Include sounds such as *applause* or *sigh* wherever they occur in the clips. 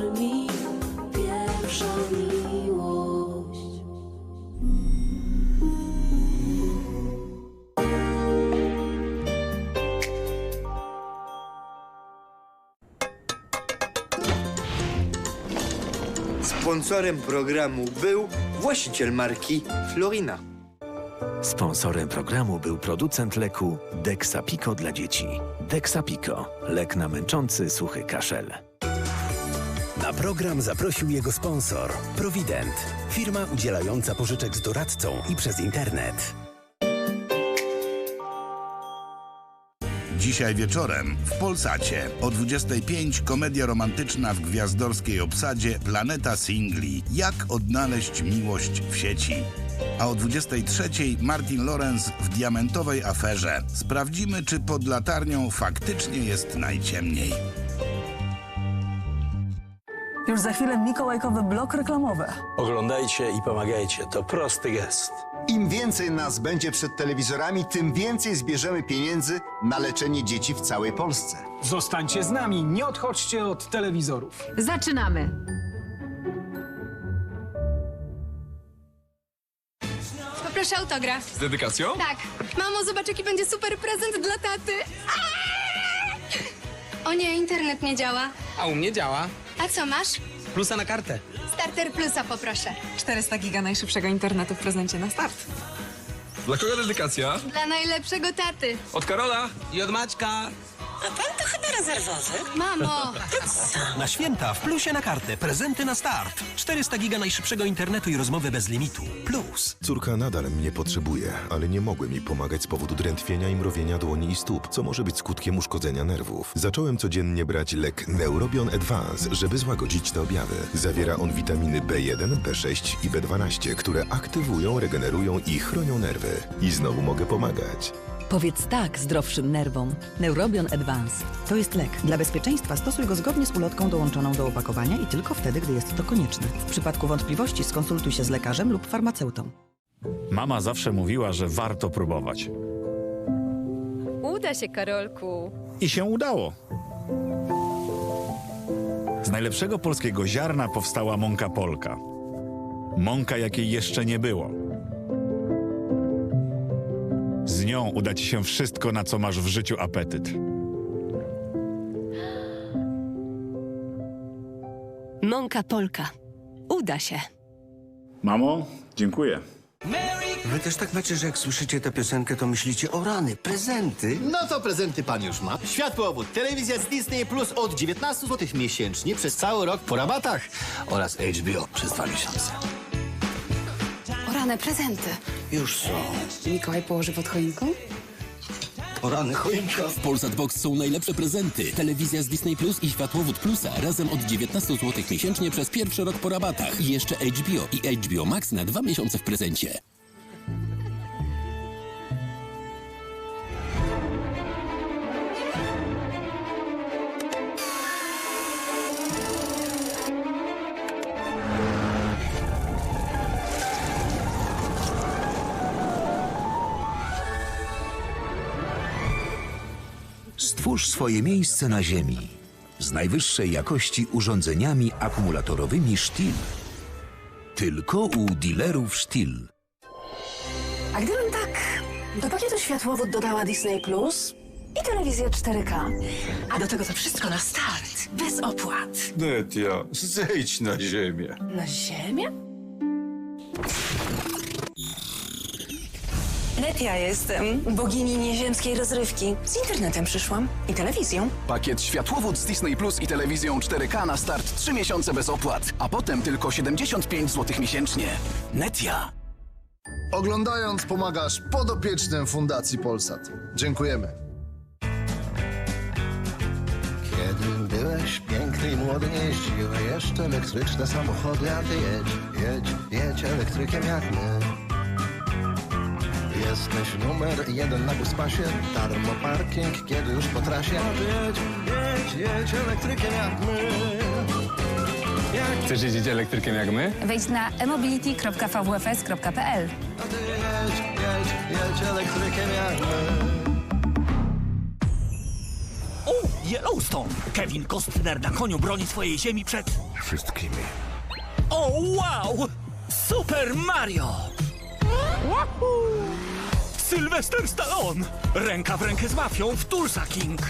marzy mi pierwsza miłość. Sponsorem programu był właściciel marki Florina. Sponsorem programu był producent leku Dexapico dla dzieci. Dexapico. Lek na męczący suchy kaszel. Na program zaprosił jego sponsor Provident, firma udzielająca pożyczek z doradcą i przez internet. Dzisiaj wieczorem w Polsacie o 25 komedia romantyczna w gwiazdorskiej obsadzie Planeta Singli. Jak odnaleźć miłość w sieci? A o 23 Martin Lorenz w diamentowej aferze. Sprawdzimy, czy pod latarnią faktycznie jest najciemniej. Już za chwilę mikołajkowy blok reklamowy. Oglądajcie i pomagajcie. To prosty gest. Im więcej nas będzie przed telewizorami, tym więcej zbierzemy pieniędzy na leczenie dzieci w całej Polsce. Zostańcie z nami, nie odchodźcie od telewizorów. Zaczynamy. Poproszę autograf. Z dedykacją? Tak. Mamo, zobacz, jaki będzie super prezent dla taty. Aaaa! O nie, internet nie działa. A u mnie działa. A co masz? Plusa na kartę. Starter Plusa poproszę. 400 giga najszybszego internetu w prezencie na start. Dla kogo dedykacja? Dla najlepszego taty. Od Karola i od Maćka. Mamo, Na święta w Plusie na kartę. Prezenty na start. 400 giga najszybszego internetu i rozmowy bez limitu. Plus. Córka nadal mnie potrzebuje, ale nie mogłem jej pomagać z powodu drętwienia i mrowienia dłoni i stóp, co może być skutkiem uszkodzenia nerwów. Zacząłem codziennie brać lek Neurobion Advance, żeby złagodzić te objawy. Zawiera on witaminy B1, B6 i B12, które aktywują, regenerują i chronią nerwy. I znowu mogę pomagać. Powiedz tak zdrowszym nerwom. Neurobion Advance. To jest lek. Dla bezpieczeństwa stosuj go zgodnie z ulotką dołączoną do opakowania i tylko wtedy, gdy jest to konieczne. W przypadku wątpliwości skonsultuj się z lekarzem lub farmaceutą. Mama zawsze mówiła, że warto próbować. uda się, Karolku. I się udało. Z najlepszego polskiego ziarna powstała mąka polka. Mąka, jakiej jeszcze nie było. Nią uda ci się wszystko, na co masz w życiu apetyt. Mąka Polka. Uda się. Mamo, dziękuję. Wy też tak macie, że jak słyszycie tę piosenkę, to myślicie o rany, prezenty? No to prezenty pan już ma. Światłowód, telewizja z Disney Plus od 19 zł miesięcznie przez cały rok po rabatach oraz HBO przez dwa miesiące. O rane prezenty. Już są. Mikołaj położy pod choinką? O rany, choinka. W Polsat Box są najlepsze prezenty. Telewizja z Disney Plus i Światłowód Plusa razem od 19 zł miesięcznie przez pierwszy rok po rabatach. I jeszcze HBO i HBO Max na dwa miesiące w prezencie. Stwórz swoje miejsce na Ziemi z najwyższej jakości urządzeniami akumulatorowymi Stihl. Tylko u dealerów Stihl. A gdybym tak do pakietu światłowód dodała Disney Plus i telewizję 4K, a do tego to wszystko na start, bez opłat. Netia, zejdź na ziemię. Na ziemię? Netia jestem, bogini nieziemskiej rozrywki. Z internetem przyszłam i telewizją. Pakiet światłowód z Disney Plus i telewizją 4K na start 3 miesiące bez opłat, a potem tylko 75 zł miesięcznie. Netia. Oglądając pomagasz podopiecznym Fundacji Polsat. Dziękujemy. Kiedy byłeś piękny i młody, nie jeździły jeszcze elektryczne samochody, a ty jedź, jedź, jedź elektrykiem jak my. Jesteś numer jeden na buspasie, darmo parking, kiedy już po trasie. Jedź, jedź, jedź elektrykiem jak my. Jak Chcesz jeździć elektrykiem jak my? Wejdź na e-mobility.vwfs.pl a ty jedź, jedź, jedź elektrykiem jak my. Yellowstone! Kevin Costner na koniu broni swojej ziemi przed wszystkimi. O, wow! Super Mario! Sylwester Stallone! Ręka w rękę z mafią w Tulsa King!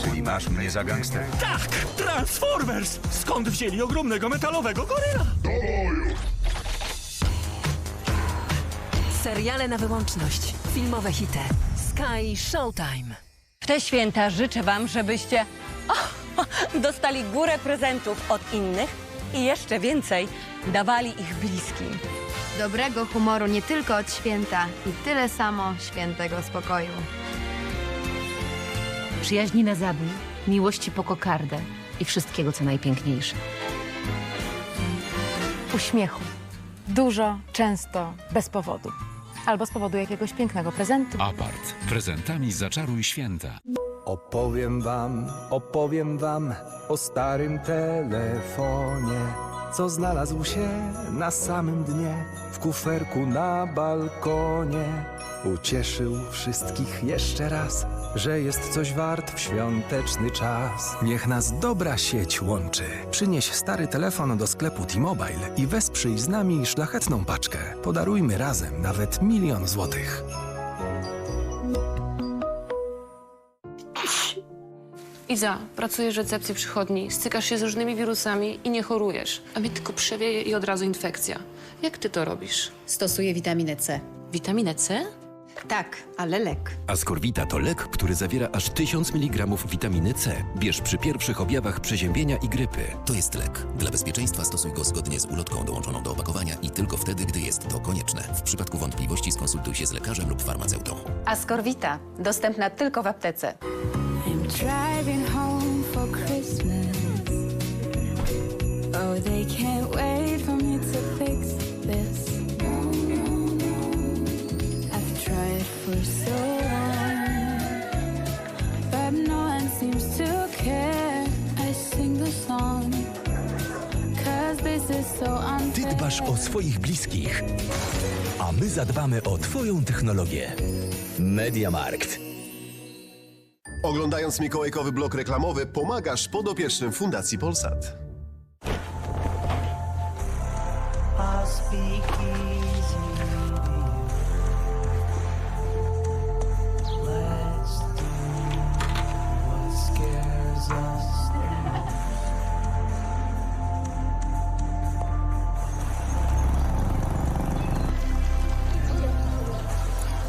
Czyli masz mnie za gangster? Tak! Transformers! Skąd wzięli ogromnego metalowego goryla? Seriale na wyłączność. Filmowe hity. Sky Showtime. W te święta życzę Wam, żebyście o, *laughs* dostali górę prezentów od innych i jeszcze więcej dawali ich bliskim. Dobrego humoru nie tylko od święta i tyle samo świętego spokoju. Przyjaźni na zabój, miłości po kokardę i wszystkiego, co najpiękniejsze. Uśmiechu. Dużo, często, bez powodu. Albo z powodu jakiegoś pięknego prezentu. Apart. Prezentami zaczaruj święta. Opowiem wam, opowiem wam o starym telefonie, co znalazł się na samym dnie w kuferku na balkonie. Ucieszył wszystkich jeszcze raz, że jest coś wart w świąteczny czas. Niech nas dobra sieć łączy. Przynieś stary telefon do sklepu T-Mobile i wesprzyj z nami szlachetną paczkę. Podarujmy razem nawet milion złotych. Iza, pracujesz w recepcji przychodni, stykasz się z różnymi wirusami i nie chorujesz. A mnie tylko przewieje i od razu infekcja. Jak ty to robisz? Stosuję witaminę C. Witaminę C? Tak, ale lek. Ascorvita to lek, który zawiera aż 1000 mg witaminy C. Bierz przy pierwszych objawach przeziębienia i grypy. To jest lek. Dla bezpieczeństwa stosuj go zgodnie z ulotką dołączoną do opakowania i tylko wtedy, gdy jest to konieczne. W przypadku wątpliwości skonsultuj się z lekarzem lub farmaceutą. Ascorvita, dostępna tylko w aptece. Driving home for Christmas. Oh, they can't wait for me to fix this. I've tried for so long, but no one seems to care. I sing the song, Ty dbasz o swoich bliskich, a my zadbamy o Twoją technologię. Mediamarkt. Oglądając mikołajkowy blok reklamowy, pomagasz podopiecznym Fundacji Polsat.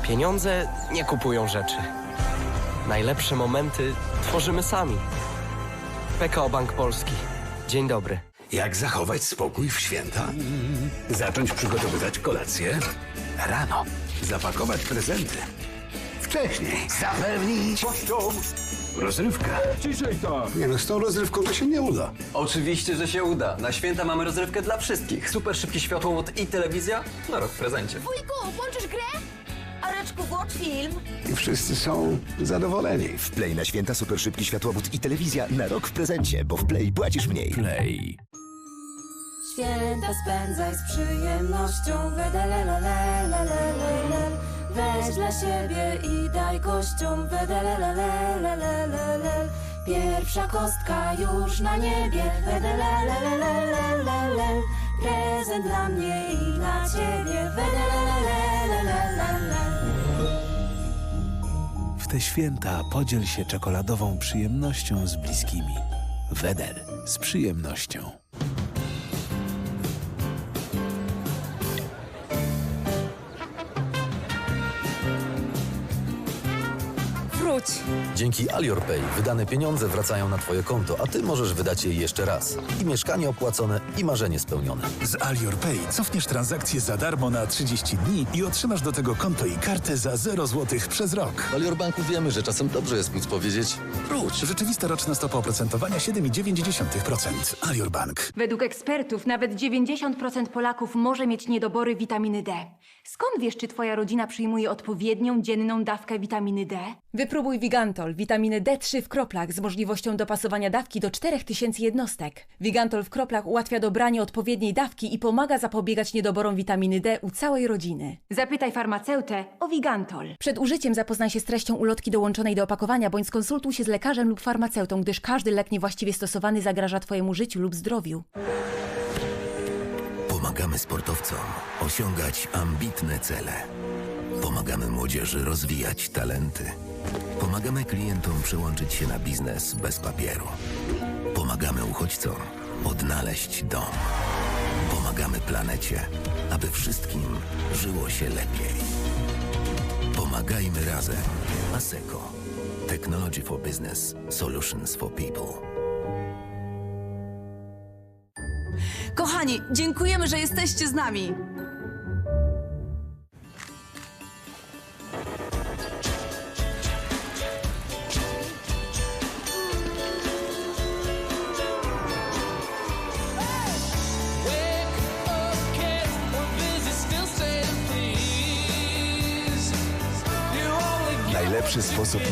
Pieniądze nie kupują rzeczy. Najlepsze momenty tworzymy sami. PKO Bank Polski. Dzień dobry. Jak zachować spokój w święta? Zacząć przygotowywać kolację? Rano. Zapakować prezenty? Wcześniej. Zapewnić pocztą rozrywkę. Ciszej to! Nie no, z tą rozrywką to się nie uda. Oczywiście, że się uda. Na święta mamy rozrywkę dla wszystkich. Super szybki światłowód i telewizja na rok w prezencie. Wujku, włączysz włącz film. I wszyscy są zadowoleni. W Play na święta super szybki światłowód i telewizja na rok w prezencie, bo w Play płacisz mniej. Play. Święta spędzaj z przyjemnością, wedelelelelelelelel. Weź dla siebie i daj gościom, wedelelelelelelel. Pierwsza kostka już na niebie, wedelelelelelelel. Prezent dla mnie i dla ciebie, wedelelelelelelel. Te święta podziel się czekoladową przyjemnością z bliskimi. Wedel z przyjemnością. Wróć! Dzięki AliorPay wydane pieniądze wracają na Twoje konto, a Ty możesz wydać je jeszcze raz. I mieszkanie opłacone, i marzenie spełnione. Z Alior Pay cofniesz transakcję za darmo na 30 dni i otrzymasz do tego konto i kartę za 0 zł przez rok. W Alior Banku wiemy, że czasem dobrze jest móc powiedzieć Wróć! Rzeczywista roczna stopa oprocentowania 7,9%. Alior Bank. Według ekspertów nawet 90% Polaków może mieć niedobory witaminy D. Skąd wiesz, czy twoja rodzina przyjmuje odpowiednią dzienną dawkę witaminy D? Wypróbuj Vigantol, witaminy D3 w kroplach z możliwością dopasowania dawki do 4000 jednostek. Vigantol w kroplach ułatwia dobranie odpowiedniej dawki i pomaga zapobiegać niedoborom witaminy D u całej rodziny. Zapytaj farmaceutę o Vigantol. Przed użyciem zapoznaj się z treścią ulotki dołączonej do opakowania bądź skonsultuj się z lekarzem lub farmaceutą, gdyż każdy lek niewłaściwie stosowany zagraża Twojemu życiu lub zdrowiu. Pomagamy sportowcom osiągać ambitne cele. Pomagamy młodzieży rozwijać talenty. Pomagamy klientom przełączyć się na biznes bez papieru. Pomagamy uchodźcom odnaleźć dom. Pomagamy planecie, aby wszystkim żyło się lepiej. Pomagajmy razem. ASECO. Technology for Business. Solutions for People. Kochani, dziękujemy, że jesteście z nami.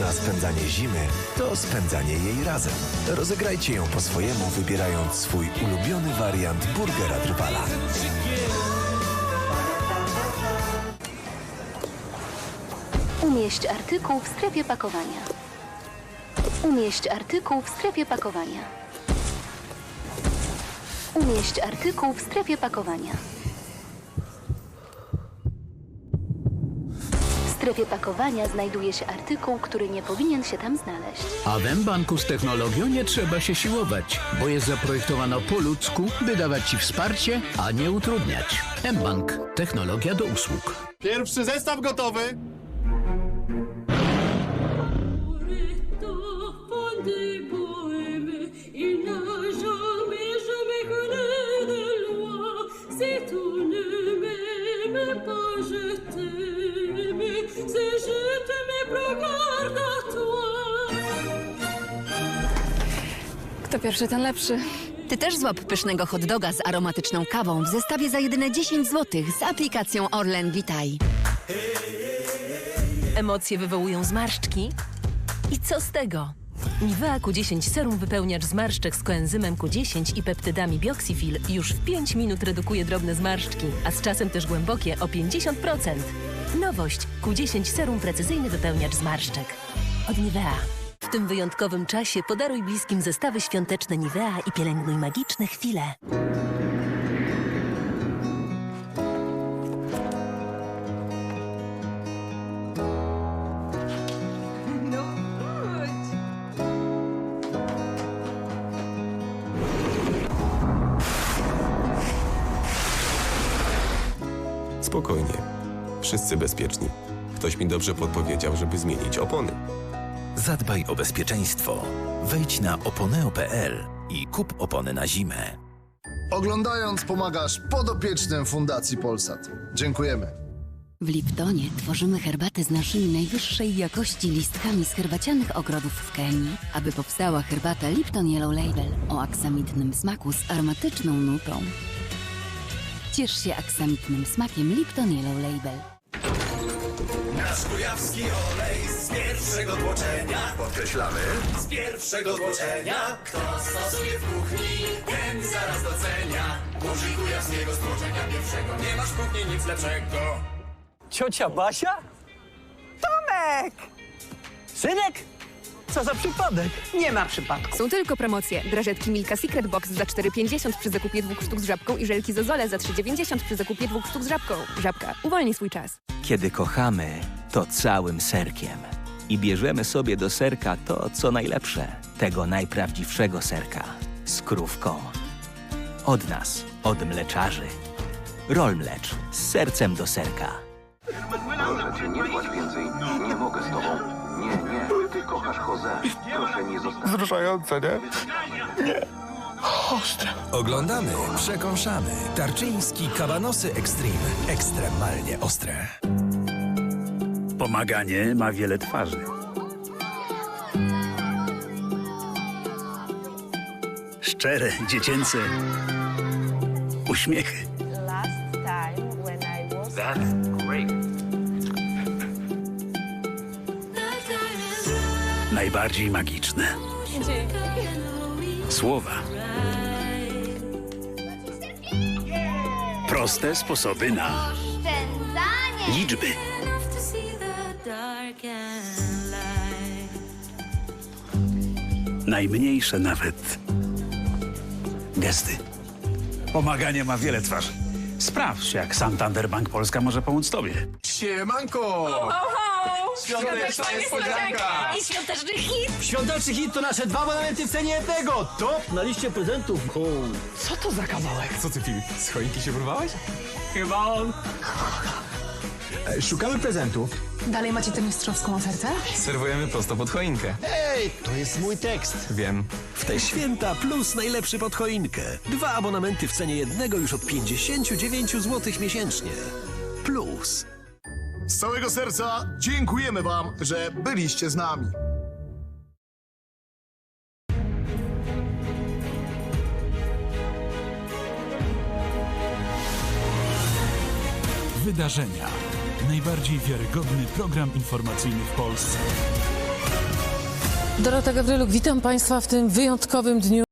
Na spędzanie zimy to spędzanie jej razem. Rozegrajcie ją po swojemu, wybierając swój ulubiony wariant burgera Drwala. Umieść artykuł w strefie pakowania. Umieść artykuł w strefie pakowania. Umieść artykuł w strefie pakowania. Strefie pakowania znajduje się artykuł, który nie powinien się tam znaleźć. A w M-Banku z technologią nie trzeba się siłować, bo jest zaprojektowana po ludzku, by dawać Ci wsparcie, a nie utrudniać. M-Bank. Technologia do usług. Pierwszy zestaw gotowy. Kto pierwszy, ten lepszy. Ty też złap pysznego hot doga z aromatyczną kawą w zestawie za jedyne 10 zł z aplikacją Orlen Vitaj. Emocje wywołują zmarszczki? I co z tego? Nivea Q10 Serum wypełniacz zmarszczek z koenzymem Q10 i peptydami Bioxyfil już w 5 minut redukuje drobne zmarszczki, a z czasem też głębokie o 50%. Nowość Q10 Serum precyzyjny wypełniacz zmarszczek. Od Nivea. W tym wyjątkowym czasie podaruj bliskim zestawy świąteczne Nivea i pielęgnuj magiczne chwile. Spokojnie. Wszyscy bezpieczni. Ktoś mi dobrze podpowiedział, żeby zmienić opony. Zadbaj o bezpieczeństwo. Wejdź na oponeo.pl i kup opony na zimę. Oglądając pomagasz podopiecznym Fundacji Polsat. Dziękujemy. W Liptonie tworzymy herbatę z naszymi najwyższej jakości listkami z herbacianych ogrodów w Kenii, aby powstała herbata Lipton Yellow Label o aksamitnym smaku z aromatyczną nutą. Ciesz się aksamitnym smakiem Lipton Yellow Label. Nasz kujawski olej z pierwszego tłoczenia. Podkreślamy. Z pierwszego tłoczenia. Kto stosuje w kuchni, ten zaraz docenia. Użyj kujawskiego stłoczenia pierwszego. Nie masz w kuchni nic lepszego. Ciocia Basia? Tomek! Synek? Co za przypadek? Nie ma przypadku. Są tylko promocje. Drażetki Milka Secret Box za 4,50 przy zakupie dwóch sztuk z żabką i żelki Zozole za 3,90 przy zakupie dwóch sztuk z żabką. Żabka, uwolnij swój czas. Kiedy kochamy, to całym serkiem. I bierzemy sobie do serka to, co najlepsze. Tego najprawdziwszego serka. Z krówką. Od nas, od mleczarzy. Rol mlecz. Z sercem do serka. Płacz więcej. Nie mogę z tobą. Kochasz Jose. Proszę nie zostawić. Wzruszające, nie? Nie. Ostre. Oglądamy, przekąszamy. Tarczyński kabanosy Extreme. Ekstremalnie ostre. Pomaganie ma wiele twarzy. Szczere, dziecięce uśmiechy. Last time when I was That's great. Najbardziej magiczne. Słowa. Proste sposoby na liczby. Najmniejsze nawet gesty. Pomaganie ma wiele twarzy. Sprawdź, jak Santander Bank Polska może pomóc tobie. Siemanko! Świąteczna niespodzianka! I świąteczny hit! Świąteczny hit to nasze dwa abonamenty w cenie jednego. Top na liście prezentów. Co to za kawałek? Co ty, Filip? Z choinki się urwałeś? Chyba on. Szukamy prezentów. Dalej macie tę mistrzowską ofertę? Serwujemy prosto pod choinkę. Ej, to jest mój tekst. Wiem. W te święta plus najlepszy pod choinkę. Dwa abonamenty w cenie jednego już od 59 zł miesięcznie. Plus. Z całego serca dziękujemy Wam, że byliście z nami. Wydarzenia. Najbardziej wiarygodny program informacyjny w Polsce. Dorota Gawryluk, witam Państwa w tym wyjątkowym dniu.